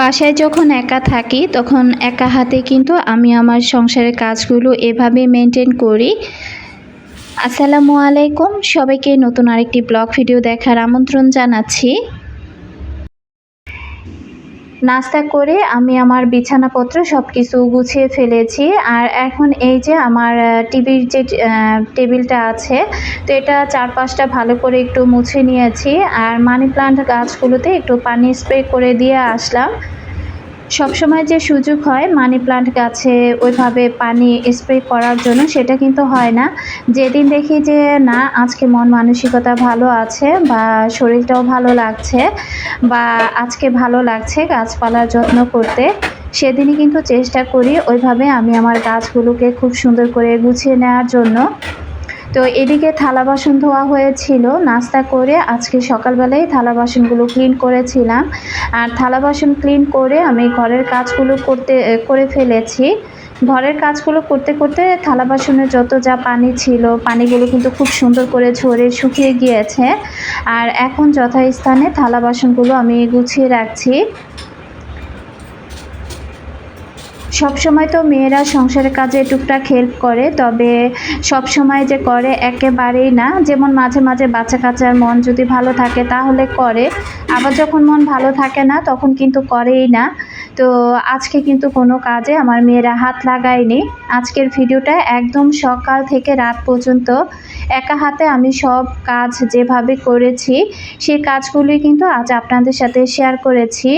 বাসায় যখন একা থাকি, তখন একা হাতে কিন্তু আমি আমার সংসারের কাজগুলো এভাবে মেনটেন করি। আসসালামু আলাইকুম। সবাইকে নতুন আরেকটি ব্লগ ভিডিও দেখার আমন্ত্রণ জানাচ্ছি। নাস্তা করে আমি আমার বিছানাপত্র সব কিছু গুছিয়ে ফেলেছি। আর এখন এই যে আমার টিভির যে টেবিলটা আছে, তো এটা চারপাশটা ভালো করে একটু মুছে নিয়েছি। আর মানি প্লান্ট গাছগুলোতে একটু পানি স্প্রে করে দিয়ে আসলাম। সবসময় যে সুযোগ হয় মানি প্লান্ট গাছে ওইভাবে পানি স্প্রে করার জন্য সেটা কিন্তু হয় না। যেদিন দেখি যে না, আজকে মন মানসিকতা ভালো আছে বা শরীরটাও ভালো লাগছে বা আজকে ভালো লাগছে গাছপালার যত্ন করতে, সেদিনই কিন্তু চেষ্টা করি ওইভাবে আমি আমার গাছগুলোকে খুব সুন্দর করে গুছিয়ে নেওয়ার জন্য। তো এদিকে থালা বাসন ধোয়া হয়েছিল, নাস্তা করে আজকে সকালবেলায় থালা বাসনগুলো ক্লিন করেছিলাম। আর থালা বাসন ক্লিন করে আমি ঘরের কাজগুলো করতে করে ফেলেছি। ঘরের কাজগুলো করতে করতে থালা বাসনের যত যা পানি ছিল, পানিগুলো কিন্তু খুব সুন্দর করে ঝরে শুকিয়ে গিয়েছে। আর এখন যথাস্থানে থালা বাসনগুলো আমি গুছিয়ে রাখছি। সব সময় তো মেয়েরা সংসারের কাজে টুকটাক হেল্প করে, তবে সব সময় যে করে একেবারেই না। যেমন মাঝে মাঝে বাচ্চা কাচ্চার মন যদি ভালো থাকে তাহলে করে, আবার যখন মন ভালো থাকে না তখন কিন্তু করেই না। তো আজকে কিন্তু কোনো কাজে আমার মেয়েরা হাত লাগায়নি। আজকের ভিডিওটা একদম সকাল থেকে রাত পর্যন্ত একা হাতে আমি সব কাজ যেভাবে করেছি সেই কাজগুলি কিন্তু আজ আপনাদের সাথে শেয়ার করেছি।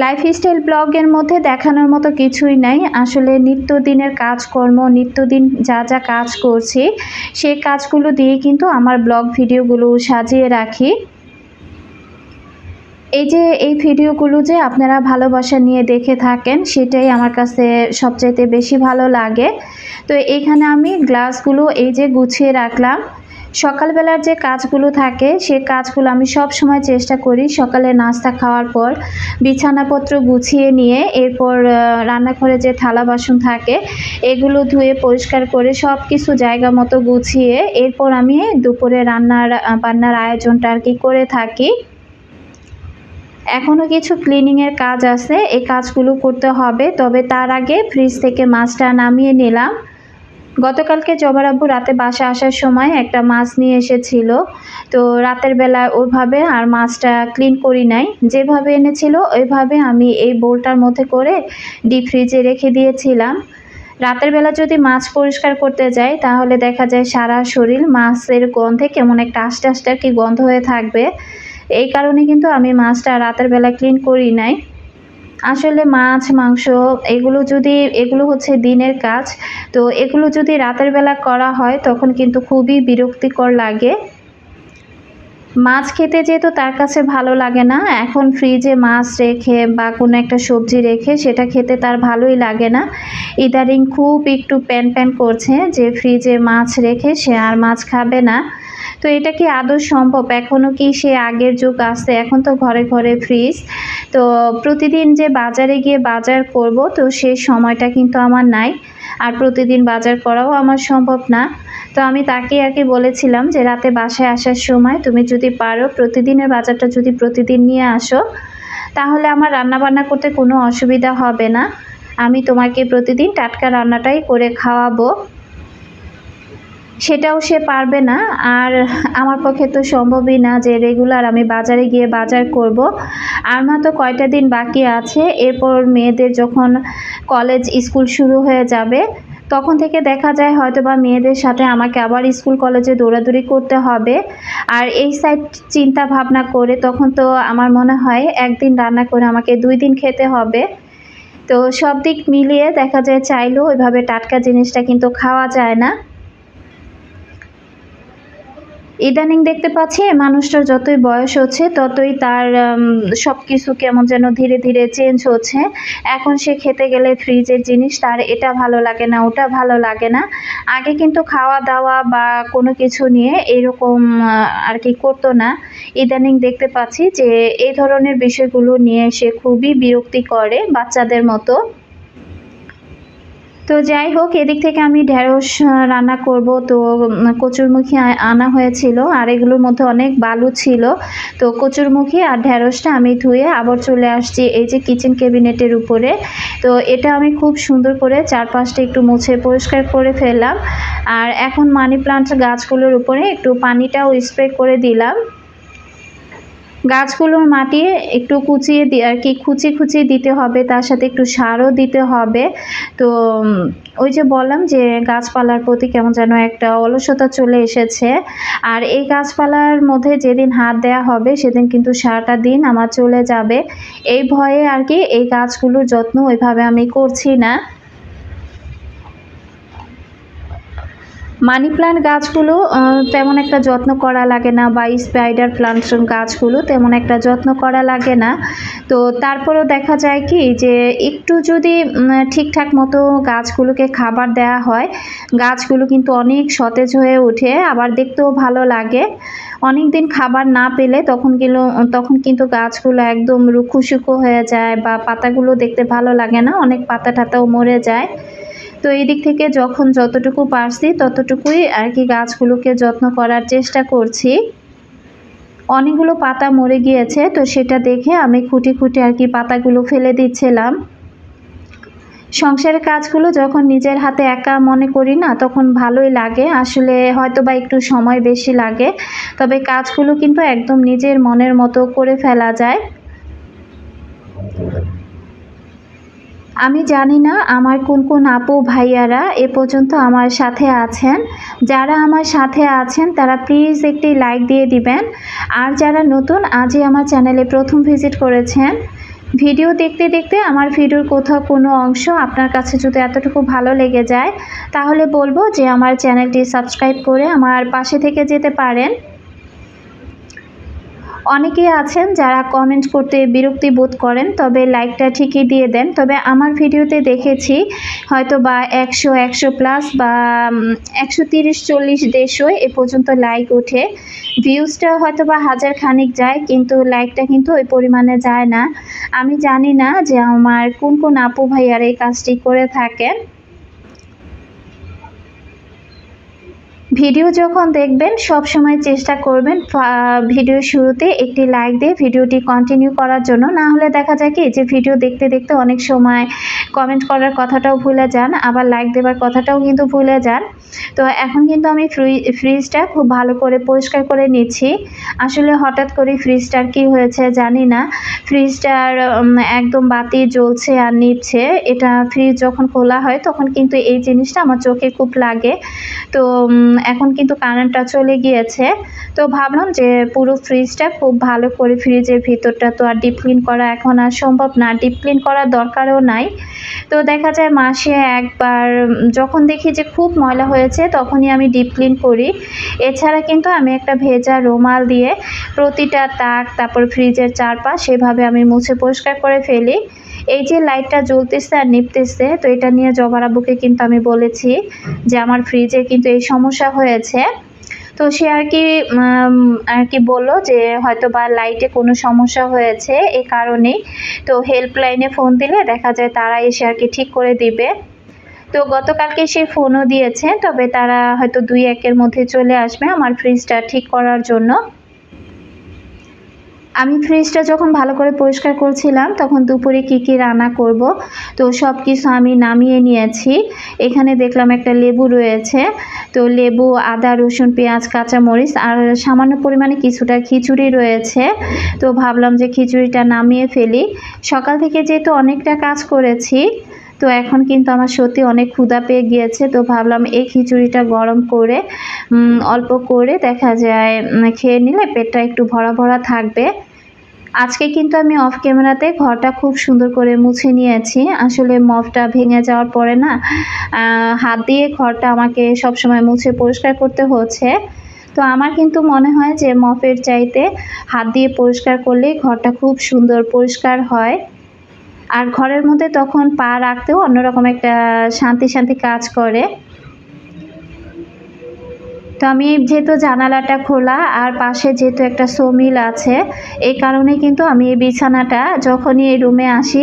লাইফস্টাইল ব্লগের মধ্যে দেখানোর মতো কিছুই নাই। আসলে নিত্যদিনের কাজকর্ম, নিত্যদিন যা যা কাজ করছি সেই কাজগুলো দিয়ে কিন্তু আমার ব্লগ ভিডিওগুলো সাজিয়ে রাখি। এই যে এই ভিডিওগুলো যে আপনারা ভালোবাসা নিয়ে দেখে থাকেন, সেটাই আমার কাছে সবচাইতে বেশি ভালো লাগে। তো এখানে আমি গ্লাসগুলো এই যে গুছিয়ে রাখলাম। সকালবেলার যে কাজগুলো থাকে, সে কাজগুলো আমি সব সময় চেষ্টা করি সকালে নাস্তা খাওয়ার পর বিছানাপত্র গুছিয়ে নিয়ে, এরপর রান্নাঘরে যে থালা বাসন থাকে, এগুলো ধুয়ে পরিষ্কার করে সব কিছু জায়গা মতো গুছিয়ে, এরপর আমি দুপুরে রান্নার বান্নার আয়োজনটা আর কি করে থাকি। এখনও কিছু ক্লিনিংয়ের কাজ আছে, এই কাজগুলো করতে হবে, তবে তার আগে ফ্রিজ থেকে মাছটা নামিয়ে নিলাম। গতকালকে জবার আব্বু রাতে বাসা আসার সময় একটা মাছ নিয়ে এসেছিল। তো রাতের বেলা ওইভাবে আর মাছটা ক্লিন করি নাই। যেভাবে এনেছিল, ওইভাবে আমি এই বোলটার মধ্যে করে ডিপ ফ্রিজে রেখে দিয়েছিলাম। রাতের বেলা যদি মাছ পরিষ্কার করতে যাই, তাহলে দেখা যায় সারা শরীর মাছের গন্ধে কেমন একটা আস্তে আস্তে আর কি গন্ধ হয়ে থাকবে। এই কারণে কিন্তু আমি মাছটা রাতের বেলা ক্লিন করি নাই। আসলে মাছ, মাংস, এগুলো যদি, এগুলো হচ্ছে দিনের কাজ। তো এগুলো যদি রাতের বেলা করা হয়, তখন কিন্তু খুবই বিরক্তিকর লাগে। মাছ খেতে যেহেতু তার কাছে ভালো লাগে না, এখন ফ্রিজে মাছ রেখে বা কোনো একটা সবজি রেখে সেটা খেতে তার ভালোই লাগে না। ইদারিং খুব একটু প্যান প্যান করছে যে ফ্রিজে মাছ রেখে সে আর মাছ খাবে না। তো এটা কি আদৌ সম্ভব? এখনও কি সে আগের যুগ আছে? এখন তো ঘরে ঘরে ফ্রিজ তো প্রতিদিন যে বাজারে গিয়ে বাজার করব, তো সেই সময়টা কিন্তু আমার নাই। আর প্রতিদিন বাজার করাও আমার সম্ভব না। তো আমি তাকে আর কি বলেছিলাম যে রাতে বাসায় আসার সময় তুমি যদি পারো প্রতিদিনের বাজারটা যদি প্রতিদিন নিয়ে আসো, তাহলে আমার রান্না বান্না করতে কোনো অসুবিধা হবে না। আমি তোমাকে প্রতিদিন টাটকা রান্নাটাই করে খাওয়াবো। সেটাও সে পারবে না। আর আমার পক্ষে তো সম্ভবই না যে রেগুলার আমি বাজারে গিয়ে বাজার করব। আর মাত্র কয়টা দিন বাকি আছে। এরপর মেয়েদের যখন কলেজ স্কুল শুরু হয়ে যাবে, তখন থেকে দেখা যায় হয়তো বা মেয়েদের সাথে আমাকে আবার স্কুল কলেজে দৌড়াদৌড়ি করতে হবে। আর এই সাইড চিন্তা ভাবনা করে তখন তো আমার মনে হয় একদিন রান্না করে আমাকে দুই দিন খেতে হবে। তো সব দিক মিলিয়ে দেখা যায় চাইলেও ওইভাবে টাটকা জিনিসটা কিন্তু খাওয়া যায় না। ইদানিং দেখতে পাচ্ছি, মানুষটার যতই বয়স হচ্ছে, ততই তার সব কিছু কেমন যেন ধীরে ধীরে চেঞ্জ হচ্ছে। এখন সে খেতে গেলে ফ্রিজের জিনিস, তার এটা ভালো লাগে না, ওটা ভালো লাগে না। আগে কিন্তু খাওয়া দাওয়া বা কোনো কিছু নিয়ে এরকম আর কি করতো না। ইদানিং দেখতে পাচ্ছি যে, এই ধরনের বিষয়গুলো নিয়ে সে খুবই বিরক্তি করে বাচ্চাদের মতো। তো যাই হোক, এদিক থেকে আমি ঢেঁড়স রান্না করব। তো কচুরমুখী আনা হয়েছিল আর এগুলোর মধ্যে অনেক বালু ছিল। তো কচুরমুখী আর ঢেঁড়সটা আমি ধুয়ে আবার চলে আসছি এই যে কিচেন ক্যাবিনেটের উপরে। তো এটা আমি খুব সুন্দর করে চারপাশটা একটু মুছে পরিষ্কার করে ফেললাম। আর এখন মানি প্লান্ট গাছগুলোর উপরে একটু পানিটাও স্প্রে করে দিলাম। গাছগুলোর মাটি একটু কুচিয়ে দিয়ে আর কি খুচি খুচিয়ে দিতে হবে, তার সাথে একটু সারও দিতে হবে। তো ওই যে বললাম যে গাছপালার প্রতি কেমন যেন একটা অলসতা চলে এসেছে। আর এই গাছপালার মধ্যে যেদিন হাত দেওয়া হবে, সেদিন কিন্তু সারাটা দিন আমার চলে যাবে। এই ভয়ে আর কি এই গাছগুলোর যত্ন ওইভাবে আমি করছি না। মানি প্লান্ট গাছগুলো তেমন একটা যত্ন করা লাগে না বা স্পাইডার প্লান্ট গাছগুলো তেমন একটা যত্ন করা লাগে না। তো তারপরেও দেখা যায় কি যে একটু যদি ঠিকঠাক মতো গাছগুলোকে খাবার দেওয়া হয়, গাছগুলো কিন্তু অনেক সতেজ হয়ে ওঠে, আবার দেখতেও ভালো লাগে। অনেক দিন খাবার না পেলে তখন গেল, তখন কিন্তু গাছগুলো একদম রুক্ষ শুকো হয়ে যায় বা পাতাগুলো দেখতে ভালো লাগে না, অনেক পাতা টাতাও মরে যায়। তো এই দিক থেকে যখন যতটুকু পারছি ততটুকুই আর কি গাছগুলোকে যত্ন করার চেষ্টা করছি। অনেকগুলো পাতা মরে গিয়েছে, তো সেটা দেখে আমি খুঁটি খুঁটি আর কি পাতাগুলো ফেলে দিচ্ছিলাম। সংসারের কাজগুলো যখন নিজের হাতে একা মনে করি না, তখন ভালোই লাগে। আসলে হয়তো বা একটু সময় বেশি লাগে, তবে কাজগুলো কিন্তু একদম নিজের মনের মতো করে ফেলা যায়। আমি জানি না আমার কোন কোন আপু ভাইয়ারা এ পর্যন্ত আমার সাথে আছেন। যারা আমার সাথে আছেন, তারা প্লিজ একটি লাইক দিয়ে দিবেন। আর যারা নতুন, আজই আমার চ্যানেলে প্রথম ভিজিট করেছেন। ভিডিও দেখতে দেখতে আমার ভিডিওর কোথাও কোনো অংশ আপনার কাছে যদি এতটুকু ভালো লেগে যায়, তাহলে বলব যে আমার চ্যানেলটি সাবস্ক্রাইব করে আমার পাশে থেকে যেতে পারেন। অনেকেই আছেন যারা কমেন্ট করতে বিরক্তি বোধ করেন, তবে লাইকটা ঠিকই দিয়ে দেন। তবে আমার ভিডিওতে দেখেছি হয়তো বা একশো একশো প্লাস বা একশো তিরিশ, চল্লিশ, দেড়শো এ পর্যন্ত লাইক ওঠে। ভিউজটা হয়তো বা হাজার খানিক যায়, কিন্তু লাইকটা কিন্তু ওই পরিমাণে যায় না। আমি জানি না যে আমার কোন কোন আপু ভাইয়ার এই কাজটি করে থাকেন। ভিডিও যখন দেখবেন সব সময় চেষ্টা করবেন ভিডিও শুরুতে একটি লাইক দিয়ে ভিডিওটি কন্টিনিউ করার জন্য। না হলে দেখা যায় কি, যে ভিডিও দেখতে দেখতে অনেক সময় কমেন্ট করার কথাটাও ভুলে যান, আবার লাইক দেওয়ার কথাটাও কিন্তু ভুলে যান। তো এখন কিন্তু আমি ফ্রি ফ্রিজটা খুব ভালো করে পরিষ্কার করে নিচ্ছি। আসলে হঠাৎ করে ফ্রিজটার কি হয়েছে জানি না। ফ্রিজটার একদম বাতি জ্বলছে আর নিচ্ছে। এটা ফ্রিজ যখন খোলা হয়, তখন কিন্তু এই জিনিসটা আমার চোখে খুব লাগে। তো এখন কিন্তু কারেন্টটা চলে গিয়েছে। তো ভাবলাম যে পুরো ফ্রিজটা খুব ভালো করে ফ্রিজের ভিতরটা তো আর ডিপ ক্লিন করা এখন আর সম্ভব না। ডিপ ক্লিন করার দরকারও নাই। তো দেখা যায় মাসে একবার, যখন দেখি যে খুব ময়লা হয়েছে, তখনই আমি ডিপ ক্লিন করি। এছাড়া কিন্তু আমি একটা ভেজা রুমাল দিয়ে প্রতিটা তাক, তারপর ফ্রিজের চারপাশ সেভাবে আমি মুছে পরিষ্কার করে ফেলি। এই যে লাইটটা জ্বলতেছে আর নিপতেছে, তো এটা নিয়ে জবার আব্বুকে কিন্তু আমি বলেছি যে আমার ফ্রিজে কিন্তু এই সমস্যা হয়েছে। তো সে আর কি আর কি বলল যে হয়তো বা লাইটে কোনো সমস্যা হয়েছে এই কারণেই। তো হেল্পলাইনে ফোন দিলে দেখা যায় তারা এসে আর কি ঠিক করে দিবে। তো গতকালকে সে ফোনও দিয়েছে, তবে তারা হয়তো দুই একের মধ্যে চলে আসবে আমার ফ্রিজটা ঠিক করার জন্য। আমি ফ্রিজটা যখন ভালো করে পরিষ্কার করছিলাম, তখন দুপুরে কী কী রান্না করব, তো সব কিছু আমি নামিয়ে নিয়েছি। এখানে দেখলাম একটা লেবু রয়েছে, তো লেবু, আদা, রসুন, পেঁয়াজ, কাঁচামরিচ, আর সামান্য পরিমাণে কিছুটা খিচুড়ি রয়েছে। তো ভাবলাম যে খিচুড়িটা নামিয়ে ফেলি। সকাল থেকে যেহেতু অনেকটা কাজ করেছি তো এখন কিন্তু আমার সত্যি অনেক ক্ষুধা পেয়ে গিয়েছে। তো ভাবলাম এই খিচুড়িটা গরম করে অল্প করে দেখা যায় খেয়ে নিলে পেটটা একটু ভরা ভরা থাকবে। আজকে কিন্তু আমি অফ ক্যামেরাতে ঘরটা খুব সুন্দর করে মুছে নিয়েছি। আসলে মফটা ভেঙে যাওয়ার পরে না হাত দিয়ে ঘরটা আমাকে সবসময় মুছে পরিষ্কার করতে হচ্ছে। তো আমার কিন্তু মনে হয় যে মফের চাইতে হাত দিয়ে পরিষ্কার করলে ঘরটা খুব সুন্দর পরিষ্কার হয়। আর ঘরের মধ্যে তখন পা রাখতেও অন্যরকম একটা শান্তি শান্তি কাজ করে। তো আমি যেহেতু জানালাটা খোলা আর পাশে যেহেতু একটা সোমিল আছে, এই কারণে কিন্তু আমি এই বিছানাটা যখনই এই রুমে আসি,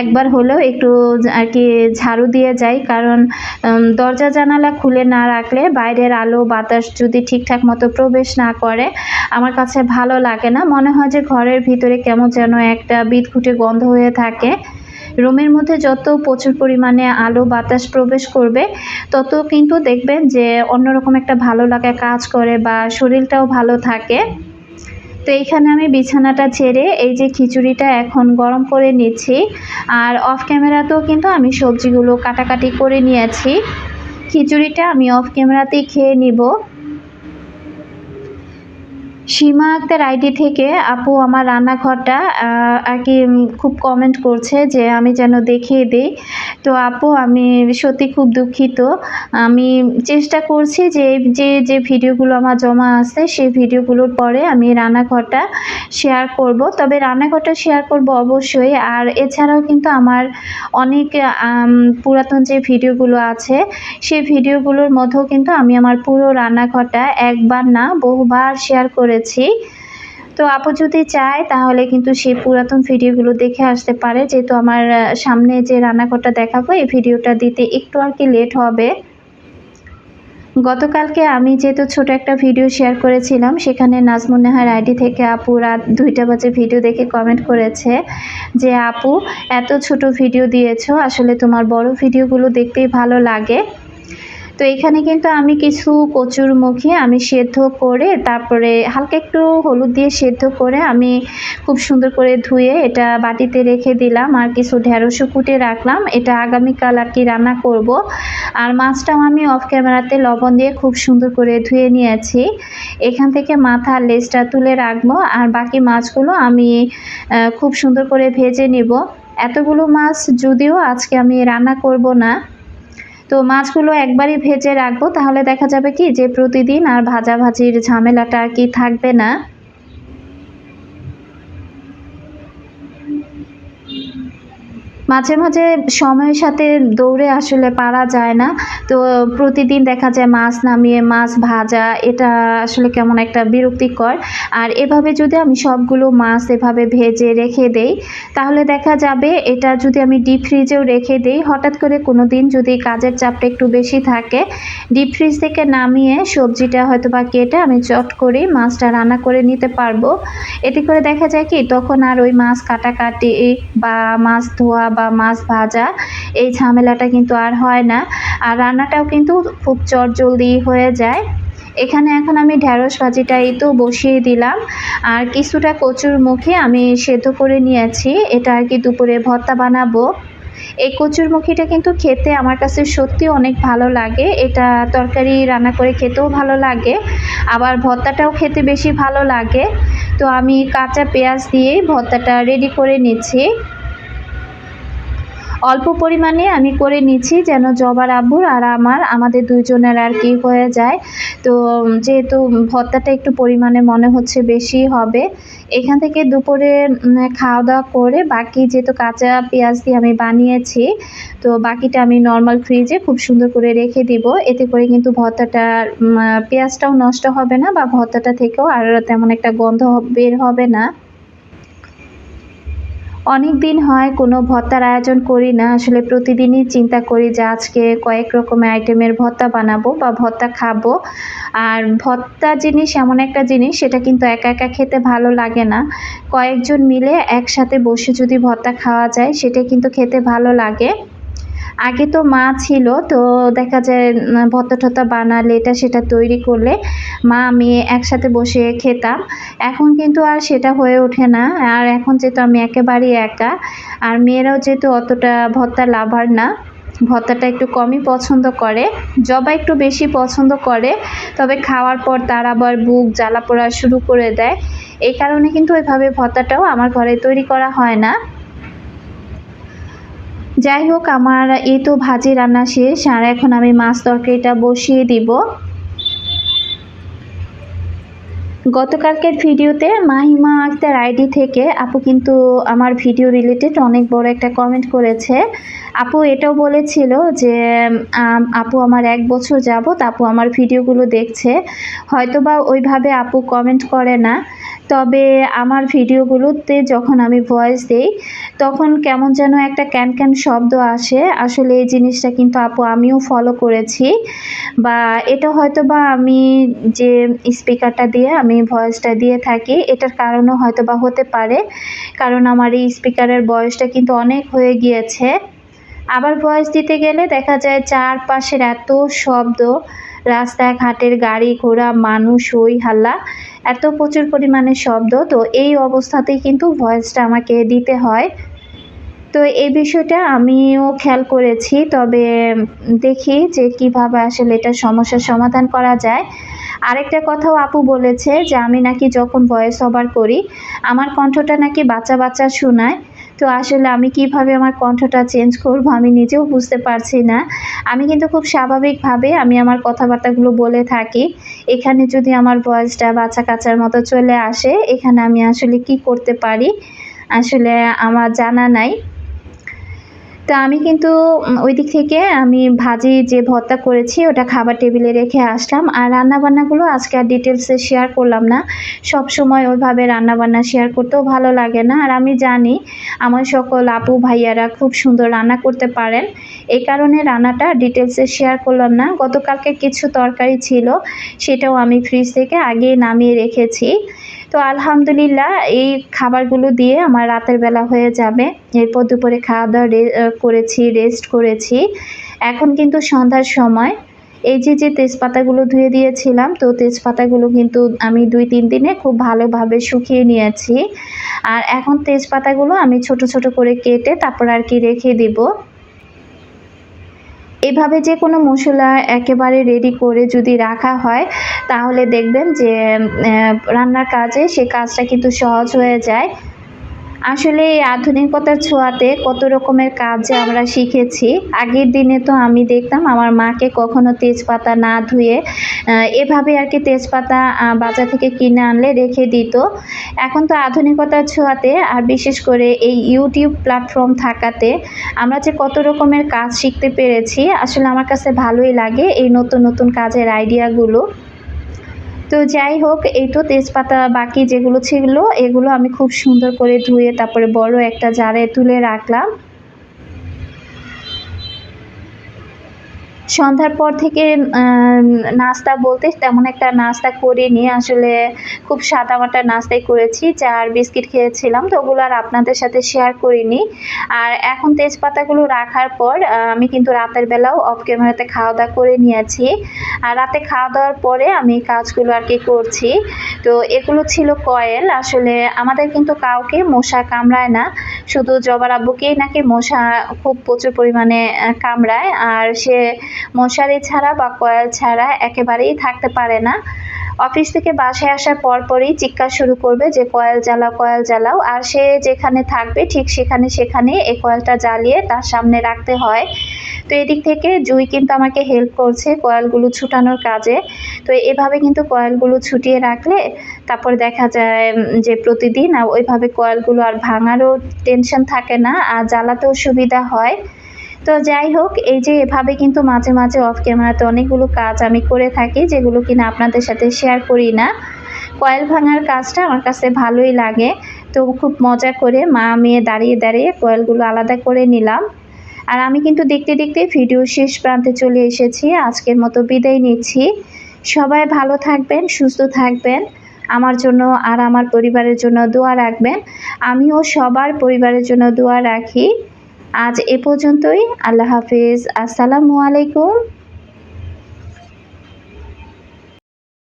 একবার হলেও একটু আর কি ঝাড়ু দিয়ে যাই। কারণ দরজা জানালা খুলে না রাখলে বাইরের আলো বাতাস যদি ঠিকঠাক মতো প্রবেশ না করে, আমার কাছে ভালো লাগে না। মনে হয় যে ঘরের ভিতরে কেমন যেন একটা বিদঘুটে গন্ধ হয়ে থাকে। রুমের মধ্যে যত প্রচুর পরিমাণে আলো বাতাস প্রবেশ করবে, তত কিন্তু দেখবেন যে অন্যরকম একটা ভালো লাগা কাজ করে বা শরীরটাও ভালো থাকে। তো এইখানে আমি বিছানাটা ছেড়ে এই যে খিচুড়িটা এখন গরম করে নিচ্ছি। আর অফ ক্যামেরাতেও কিন্তু আমি সবজিগুলো কাটাকাটি করে নিয়েছি। খিচুড়িটা আমি অফ ক্যামেরাতেই খেয়ে নিব। সীমা আক্তার আইডি থেকে আপু আমার রান্নাঘরটা আর কি খুব কমেন্ট করছে যে আমি যেন দেখিয়ে দিই। তো আপু, আমি সত্যি খুব দুঃখিত। আমি চেষ্টা করছি যে যে যে ভিডিওগুলো আমার জমা আছে, সেই ভিডিওগুলোর পরে আমি রান্নাঘরটা শেয়ার করব। তবে রান্নাঘরটা শেয়ার করব অবশ্যই। আর এছাড়াও কিন্তু আমার অনেক পুরাতন যে ভিডিওগুলো আছে, সেই ভিডিওগুলোর মধ্যেও কিন্তু আমি আমার পুরো রান্নাঘরটা একবার না বহুবার শেয়ার করেছি তো আপু যদি চায় তাহলে কিন্তু সেই পুরাতন ভিডিওগুলো দেখে আসতে পারে। যেহেতু আমার সামনে যে রান্নাঘরটা দেখাবো, এই ভিডিওটা দিতে একটু আর কি লেট হবে। গতকালকে আমি যেহেতু ছোট একটা ভিডিও শেয়ার করেছিলাম, সেখানে নাজমুন নেহার আইডি থেকে আপু রাত দুইটা বাজে ভিডিও দেখে কমেন্ট করেছে যে, আপু, এত ছোট ভিডিও দিয়েছ, আসলে তোমার বড় ভিডিওগুলো দেখতেই ভালো লাগে। তো এখানে কিন্তু আমি কিছু কচুর মুখে আমি সেদ্ধ করে তারপরে হালকা একটু হলুদ দিয়ে সেদ্ধ করে আমি খুব সুন্দর করে ধুয়ে এটা বাটিতে রেখে দিলাম আর কিছু ঢেঁড়সও কুটে রাখলাম। এটা আগামীকাল আর কি রান্না করব। আর মাছটাও আমি অফ ক্যামেরাতে লবণ দিয়ে খুব সুন্দর করে ধুয়ে নিয়েছি। এখান থেকে মাথা লেজটা তুলে রাখব আর বাকি মাছগুলো আমি খুব সুন্দর করে ভেজে নিব। এতগুলো মাছ যদিও আজকে আমি রান্না করব না তো মাছগুলো একবারই ভেজে রাখব, তাহলে দেখা যাবে কি যে প্রতিদিন আর ভাজাভাজির ঝামেলাটা আর কি থাকবে না। মাঝে মাঝে সময়ের সাথে দৌড়ে আসলে পারা যায় না। তো প্রতিদিন দেখা যায় মাছ নামিয়ে, মাছ ভাজা, এটা আসলে কেমন একটা বিরক্তিকর। আর এভাবে যদি আমি সবগুলো মাছ এভাবে ভেজে রেখে দেই, তাহলে দেখা যাবে এটা যদি আমি ডিপ ফ্রিজেও রেখে দেই, হঠাৎ করে কোনো দিন যদি কাজের চাপটা একটু বেশি থাকে ডিপ ফ্রিজ থেকে নামিয়ে সবজিটা হয়তো বা কেটে আমি চট করে মাছটা রান্না করে নিতে পারব। এতে করে দেখা যায় কি, তখন আর ওই মাছ কাটাকাটি বা মাছ ধোয়া বা মাছ ভাজা, এই ঝামেলাটা কিন্তু আর হয় না। আর রান্নাটাও কিন্তু খুব চটজলদি হয়ে যায়। এখানে এখন আমি ঢ্যাঁড়স ভাজিটা এই তো বসিয়ে দিলাম। আর কিছুটা কচুর মুখে আমি সেদ্ধ করে নিয়েছি। এটা আর কি দুপুরে ভর্তা বানাবো। এই কচুরমুখিটা কিন্তু খেতে আমার কাছে সত্যি অনেক ভালো লাগে। এটা তরকারি রান্না করে খেতেও ভালো লাগে। আবার ভর্তাটাও খেতে বেশি ভালো লাগে। তো আমি কাঁচা পেঁয়াজ দিয়ে ভর্তাটা রেডি করে নিচ্ছি। অল্প পরিমাণে আমি করে নিচ্ছি যেন জবার আব্বুর আর আমার, আমাদের দুইজনের আর কি হয়ে যায়। তো, যেহেতু ভর্তাটা একটু পরিমাণে মনে হচ্ছে বেশি হবে, এখান থেকে দুপুরে খাওয়া দাওয়া করে বাকি যেহেতু কাঁচা পেঁয়াজ দিয়ে আমি বানিয়েছি, তো বাকিটা আমি নর্মাল ফ্রিজে খুব সুন্দর করে রেখে দিব। এতে করে কিন্তু ভর্তাটা পেঁয়াজটাও নষ্ট হবে না বা ভর্তাটা থেকেও আর তেমন একটা গন্ধ বের হবে না। অনেক দিন হয় কোনো ভর্তার আয়োজন করি না। আসলে প্রতিদিনই চিন্তা করি যে আজকে কয়েক রকমের আইটেমের ভর্তা বানাবো বা ভর্তা খাব। আর ভর্তা জিনিস এমন একটা জিনিস, সেটা কিন্তু একা একা খেতে ভালো লাগে না। কয়েকজন মিলে একসাথে বসে যদি ভর্তা খাওয়া যায়, সেটা কিন্তু খেতে ভালো লাগে। আগে তো মা ছিল, তো দেখা যায় ভত্তা টর্তা বানালে এটা সেটা তৈরি করলে মা, আমি একসাথে বসে খেতাম। এখন কিন্তু আর সেটা হয়ে ওঠে না। আর এখন যেহেতু আমি একেবারেই একা, আর মেয়েরাও যেহেতু অতটা ভত্তা লাভার না ভর্তাটা একটু কমই পছন্দ করে, জবা একটু বেশি পছন্দ করে, তবে খাওয়ার পর তার আবার বুক জ্বালা পোড়া শুরু করে দেয়। এই কারণে কিন্তু ওইভাবে ভর্তাটাও আমার ঘরে তৈরি করা হয় না। যাই হোক, আমার এই তো ভাজি রান্না শেষ, আর এখন আমি মাছ তরকারিটা বসিয়ে দিব। গতকালকের ভিডিওতে মাহিমা আক্তার আইডি থেকে আপু কিন্তু আমার ভিডিও রিলেটেড অনেক বড় একটা কমেন্ট করেছে। আপু এটাও বলেছিল যে আপু আমার এক বছর যাবত আপু আমার ভিডিওগুলো দেখছে, হয়তোবা ওইভাবে আপু কমেন্ট করে না। তবে আমার ভিডিওগুলোতে যখন আমি ভয়েস দিই, তখন কেমন যেন একটা ক্যান ক্যান শব্দ আসে। আসলে এই জিনিসটা কিন্তু আপু আমিও ফলো করেছি। বা এটা হয়তো বা আমি যে স্পিকারটা দিয়ে আমি ভয়েসটা দিয়ে থাকি, এটার কারণও হয়তো বা হতে পারে। কারণ আমার এই স্পিকারের বয়সটা কিন্তু অনেক হয়ে গিয়েছে। আবার ভয়েস দিতে গেলে দেখা যায় চারপাশের এত শব্দ, রাস্তাঘাটের গাড়ি ঘোড়া, মানুষ, হই হাল্লা। এত প্রচুর পরিমাণে শব্দ, তো এই অবস্থাতেই কিন্তু ভয়েসটা আমাকে দিতে হয়। তো এই বিষয়টা আমিও খেয়াল করেছি, তবে দেখি যে কীভাবে আসলে এটা সমস্যার সমাধান করা যায়। আরেকটা কথাও আপু বলেছে যে, আমি নাকি যখন ভয়েস ওভার করি, আমার কণ্ঠটা নাকি বাচ্চা বাচ্চা শোনায়। তো আসলে আমি কীভাবে আমার কণ্ঠটা চেঞ্জ করব আমি নিজেও বুঝতে পারছি না। আমি কিন্তু খুব স্বাভাবিকভাবে আমি আমার কথাবার্তাগুলো বলে থাকি। এখানে যদি আমার বয়সটা বাচ্চা কাচার মতো চলে আসে, এখানে আমি আসলে কি করতে পারি? আসলে আমার জানা নাই। তো আমি কিন্তু ওই দিক থেকে আমি ভাজি যে ভর্তা করেছি ওটা খাবার টেবিলে রেখে আসলাম। আর রান্নাবান্নাগুলো আজকে আর ডিটেলসে শেয়ার করলাম না। সব সময় ওইভাবে রান্নাবান্না শেয়ার করতেও ভালো লাগে না। আর আমি জানি আমার সকল আপু ভাইয়ারা খুব সুন্দর রান্না করতে পারেন। এই কারণে রান্নাটা ডিটেলসে শেয়ার করলাম না। গতকালকে কিছু তরকারি ছিল, সেটাও আমি ফ্রিজ থেকে আগে নামিয়ে রেখেছি। তো আলহামদুলিল্লাহ, এই খাবারগুলো দিয়ে আমার রাতের বেলা হয়ে যাবে। এরপর দুপুরে খাওয়া দাওয়া করেছি রেস্ট করেছি। এখন কিন্তু সন্ধ্যার সময়। এই যে যে তেজপাতাগুলো ধুয়ে দিয়েছিলাম, তো তেজপাতাগুলো কিন্তু আমি দুই, তিন দিনে খুব ভালোভাবে শুকিয়ে নিয়েছি। আর এখন তেজপাতাগুলো আমি ছোট ছোট করে কেটে তারপর আর কি রেখে দিব। এভাবে যে কোনো মশলা একেবারে রেডি করে যদি রাখা হয়, তাহলে দেখবেন যে রান্নার কাজে সে কাজটা কিন্তু সহজ হয়ে যায়। আসলে এই আধুনিকতার ছোঁয়াতে কত রকমের কাজ আমরা শিখেছি। আগের দিনে তো আমি দেখতাম আমার মাকে কখনো তেজপাতা না ধুয়ে এভাবে আর কি তেজপাতা বাজার থেকে কিনে আনলে রেখে দিত। এখন তো আধুনিকতার ছোঁয়াতে আর বিশেষ করে এই ইউটিউব প্ল্যাটফর্ম থাকাতে আমরা যে কত রকমের কাজ শিখতে পেরেছি, আসলে আমার কাছে ভালোই লাগে এই নতুন নতুন কাজের আইডিয়াগুলো। তো যাই হোক, এই তো তেজপাতা বাকি যেগুলো ছিল, এগুলো আমি খুব সুন্দর করে ধুয়ে তারপরে বড় একটা জারে তুলে রাখলাম। সন্ধ্যার পর থেকে নাস্তা বলতে তেমন একটা নাস্তা করিনি। আসলে খুব সাদা সাদামাটা নাস্তাই করেছি, চা আর বিস্কিট খেয়েছিলাম, তো ওগুলো আর আপনাদের সাথে শেয়ার করিনি। আর এখন তেজপাতাগুলো রাখার পর আমি কিন্তু রাতের বেলাও অফ ক্যামেরাতে খাওয়া দাওয়া করে নিয়েছি। আর রাতে খাওয়া দাওয়ার পরে আমি কাজগুলো আর কি করছি। তো এগুলো ছিল কয়েল আসলে আমাদের কিন্তু কাউকে মশা কামড়ায় না। শুধু জবার আব্বুকেই নাকি মশা খুব প্রচুর পরিমাণে কামড়ায়, আর সে মশারি ছাড়া বা কয়েল ছাড়া একেবারেই থাকতে পারে না। অফিস থেকে বাসায় আসার পরপরই চিৎকার শুরু করবে যে, কয়েল জ্বালাও কয়েল জ্বালাও। আর সে যেখানে থাকবে ঠিক সেখানে সেখানে এই কয়েলটা জ্বালিয়ে তার সামনে রাখতে হয়। তো এদিক থেকে জুই কিন্তু আমাকে হেল্প করছে কয়েলগুলো ছুটানোর কাজে। তো এভাবে কিন্তু কয়েলগুলো ছুটিয়ে রাখলে তারপর দেখা যায় যে প্রতিদিন ওইভাবে কয়েলগুলো আর ভাঙারও টেনশন থাকে না, আর জ্বালাতেও সুবিধা হয়। তো যাই হোক, এই যে এভাবে কিন্তু মাঝে মাঝে অফ ক্যামেরাতে অনেকগুলো কাজ আমি করে থাকি, যেগুলো কিনা আপনাদের সাথে শেয়ার করি না। কয়েল ভাঙার কাজটা আমার কাছে ভালোই লাগে। তো খুব মজা করে মা, মেয়ে দাঁড়িয়ে দাঁড়িয়ে কয়েলগুলো আলাদা করে নিলাম। আর আমি কিন্তু দেখতে দেখতে ভিডিও শেষ প্রান্তে চলে এসেছি। আজকের মতো বিদায় নিচ্ছি। সবাই ভালো থাকবেন, সুস্থ থাকবেন। আমার জন্য আর আমার পরিবারের জন্য দোয়া রাখবেন। আমিও সবার পরিবারের জন্য দোয়া রাখি। আজ এ পর্যন্তই। আল্লাহ হাফিজ। আসসালামু আলাইকুম।